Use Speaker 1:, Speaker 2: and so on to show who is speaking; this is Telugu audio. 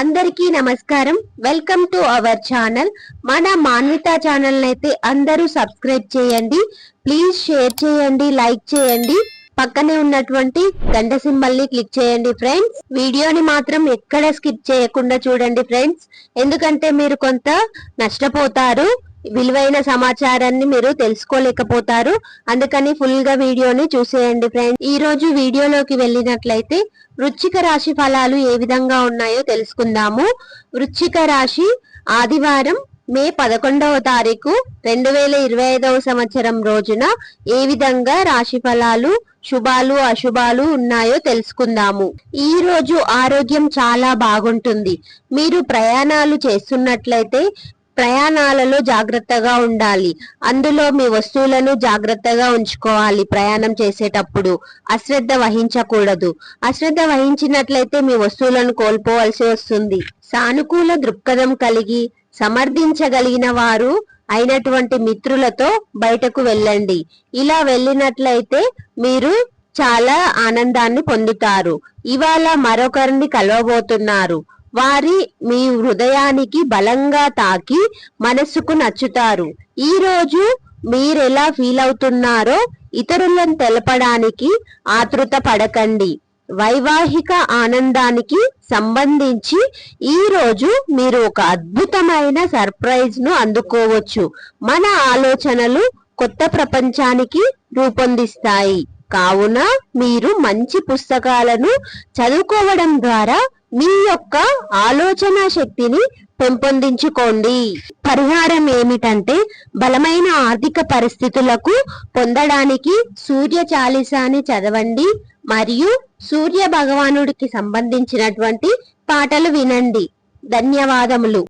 Speaker 1: అందరికీ నమస్కారం. వెల్కమ్ టు అవర్ ఛానల్ మన మాన్విత ఛానల్ అయితే అందరూ సబ్స్క్రైబ్ చేయండి. ప్లీజ్ షేర్ చేయండి లైక్ చేయండి. పక్కనే ఉన్నటువంటి గంట సింబల్ని క్లిక్ చేయండి ఫ్రెండ్స్ వీడియోని మాత్రం ఎక్కడ స్కిప్ చేయకుండా చూడండి ఫ్రెండ్స్ ఎందుకంటే మీరు కొంత నష్టపోతారు. విలువైన సమాచారాన్ని మీరు తెలుసుకోలేకపోతారు. అందుకని ఫుల్గా వీడియోని చూసేయండి ఫ్రెండ్స్. ఈ రోజు వీడియోలోకి వెళ్ళినట్లయితే వృచ్చిక రాశి ఫలాలు ఏ విధంగా ఉన్నాయో తెలుసుకుందాము. వృచ్చిక రాశి ఆదివారం మే పదకొండవ తారీఖు రెండు వేల ఇరవై ఐదవ సంవత్సరం రోజున ఏ విధంగా రాశి ఫలాలు శుభాలు అశుభాలు ఉన్నాయో తెలుసుకుందాము. ఈ రోజు ఆరోగ్యం చాలా బాగుంటుంది. మీరు ప్రయాణాలు చేస్తున్నట్లయితే ప్రయాణాలలో జాగ్రత్తగా ఉండాలి. అందులో మీ వస్తువులను జాగ్రత్తగా ఉంచుకోవాలి ప్రయాణం చేసేటప్పుడు. అశ్రద్ధ వహించకూడదు. అశ్రద్ధ వహించినట్లయితే మీ వస్తువులను కోల్పోవలసి వస్తుంది. సానుకూల దృక్పథం కలిగి సమర్థించగలిగిన వారు అయినటువంటి మిత్రులతో బయటకు వెళ్ళండి. ఇలా వెళ్ళినట్లయితే మీరు చాలా ఆనందాన్ని పొందుతారు. ఇవాళ మరొకరిని కలవబోతున్నారు. వారి మీ హృదయానికి బలంగా తాకి మనస్సుకు నచ్చుతారు. ఈరోజు మీరెలా ఫీల్ అవుతున్నారో ఇతరులను తెలపడానికి ఆతృత పడకండి. వైవాహిక ఆనందానికి సంబంధించి ఈ రోజు మీరు ఒక అద్భుతమైన సర్ప్రైజ్ను అందుకోవచ్చు. మన ఆలోచనలు కొత్త ప్రపంచానికి రూపొందిస్తాయి. కావున మీరు మంచి పుస్తకాలను చదువుకోవడం ద్వారా మీ యొక్క ఆలోచన శక్తిని పెంపొందించుకోండి. పరిహారం ఏమిటంటే బలమైన ఆర్థిక పరిస్థితులకు పొందడానికి సూర్య చాలీసాని చదవండి మరియు సూర్య భగవానుడికి సంబంధించినటువంటి పాటలు వినండి. ధన్యవాదములు.